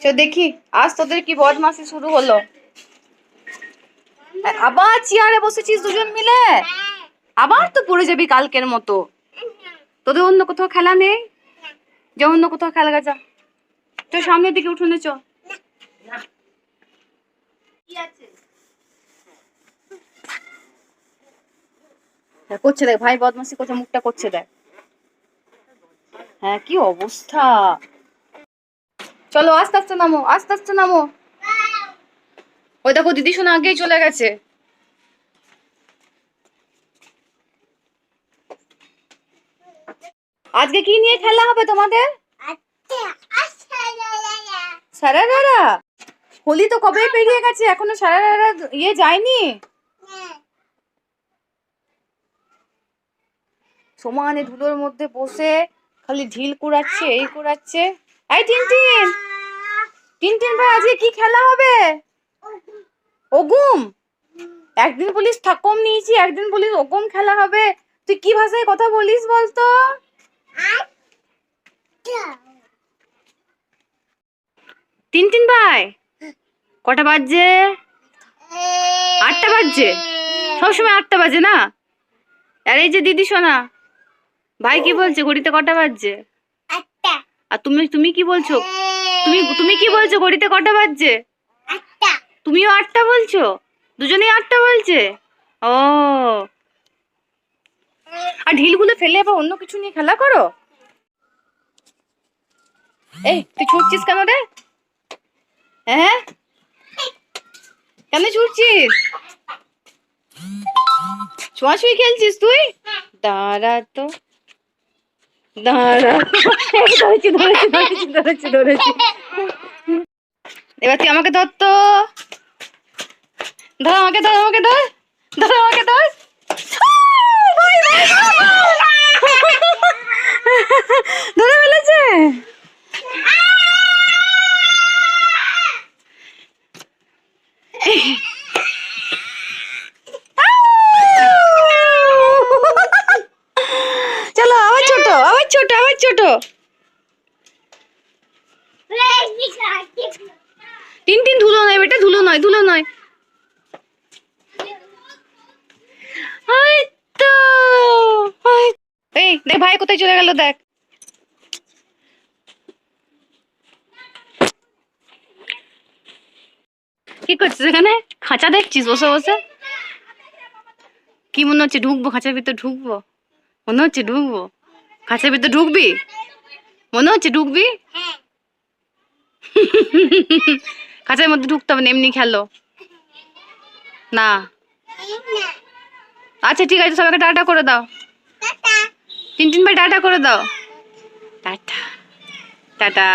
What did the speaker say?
তো দেখি আজ তোদের কি বদমাসি শুরু হলো? আবার চেয়ারে বসেছিস দুজন মিলে? আবার তো পড়ে যাবি কালকের মতো। তোদের অন্য কোথাও খেলা নেই? যে অন্য কোথাও খেলা গেছা তো সামনের দিকে উঠোনে চ। হ্যাঁ, করছে দেখ ভাই বদমাসি করছে মুখটা করছে দেখ। হ্যাঁ কি অবস্থা? চলো, আস্তে আস্তে নামো, আস্তে আস্তে নামো। ওই দেখো, দিদি শোনা, আগেই চলে গেছে। আজকে কি নিয়ে খেলা হবে তোমাদের? সারারারা? হোলি তো কবে পেরিয়ে গেছে, এখনও সারারারা ইয়ে যায়নি? সমানে ধুলোর মধ্যে বসে খালি ঢিল কুড়াচ্ছে, এই কুড়াচ্ছে। এই টিনটিন। টিনটিন ভাই, আজকে কি খেলা হবে? ওগুম। একদিন বলিস থাকম নিয়েছি, একদিন বলিস ওগুম খেলা হবে। তুই কি ভাষায় কথা বলিস বলতো? টিনটিন ভাই, কটা বাজছে? আটটা বাজছে? সবসময় আটটা বাজে না? আর এই যে দিদি শোনা ভাই কি বলছে, ঘড়িতে কটা বাজছে? আর তুমি তুমি কি বলছো? তুমি তুমি কি বলছো ঘড়িতে কটা বাজছে? তুমিও আটটা বলছো? দুজনেই আটটা বলছে? ও। আর ঢিলগুলো ফেলে আবার অন্য কিছু নিয়ে খেলা করো? এই তুই ছুটছিস কেন রে? হ্যাঁ? কেন ছুটছিস? ছোঁয়াছুঁই খেলছিস তুই? দাঁড়া তো। ধরেছি এবার তুই আমাকে ধর তো। ধর আমাকে ধর আমাকে ধর। ধর আমাকে ধর। ধরে ফেলেছে আবার ছোট আবার ছোট আবার ছোট। তিন তিন ধুলো নয় বেটা, ধুলো নয় ধুলো নয়। দেখ ভাই কোথায় চলে গেল, দেখ। কি করছিস এখানে? খাঁচা দেখছিস? বসে বসে। কি মনে হচ্ছে ঢুকবো? খাঁচার ভিতর ঢুকবো? মনে হচ্ছে ঢুকবো? খাঁচার ভিতরে ঢুকবি? মনে হচ্ছে ঢুকবি? খাঁচার মধ্যে ঢুকতে হবে না এমনি খেলো। না। আচ্ছা ঠিক আছে সবাইকে টাটা করে দাও। তিন তিন ভাই টাটা করে দাও। টাটা। টাটা।